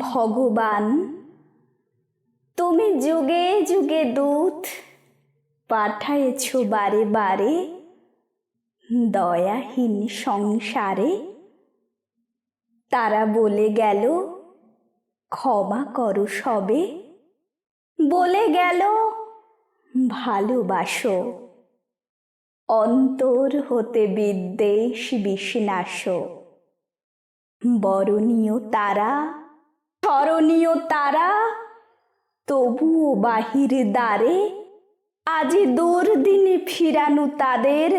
ভগবান, তুমি যুগে যুগে দূত পাঠায়েছ বারে বারে দয়াহীন সংসারে। তারা বলে গেল, ক্ষমা করো সবে। বলে গেল, ভালোবাসো। অন্তর হতে বিদ্বেষ বিষ্ণাস বরণীয় তারা স্মরণীয় তারা, তবুও বাহির দ্বারে, আজি দুর্দিনে ফিরানো তাদের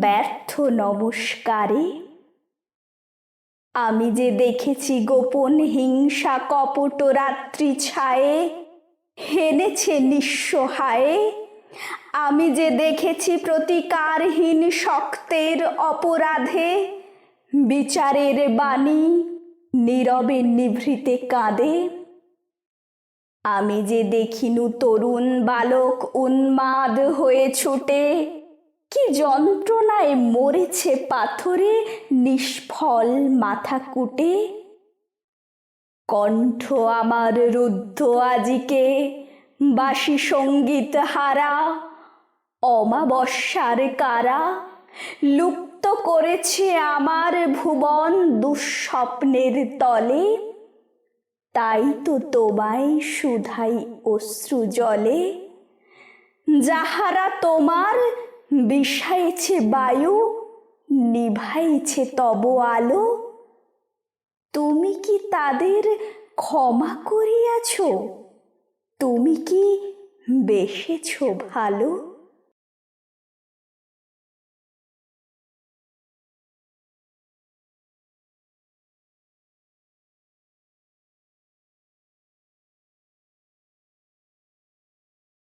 ব্যর্থ নমস্কারে। আমি যে দেখেছি গোপন হিংসা কপট রাত্রি ছায়ে, হেনেছে নিঃসহায়ে আমি যে দেখেছি প্রতিকারহীন শক্তের অপরাধে, বিচারের বাণী নীরবে নিভৃতে কাঁদে। আমি যে দেখিনু তরুণ বালক উন্মাদ হয়ে ছুটে, কি যন্ত্রণায় মরেছে পাথরে নিষ্ফল মাথা কুটে। কণ্ঠ আমার রুদ্ধ আজিকে, বাসি সংগীত হারা, অমাবস্যার কারা লুপ্ত করেছে আমার ভুবন দুঃস্বপ্নের তলে। তাই তো তোমায় সুধাই অশ্রু জলে। যাহারা তোমার বিষাইছে বায়ু, নিভাইছে তব আলো। তুমি কি তাদের ক্ষমা করিয়াছ? তুমি কি বেসেছ ভালো?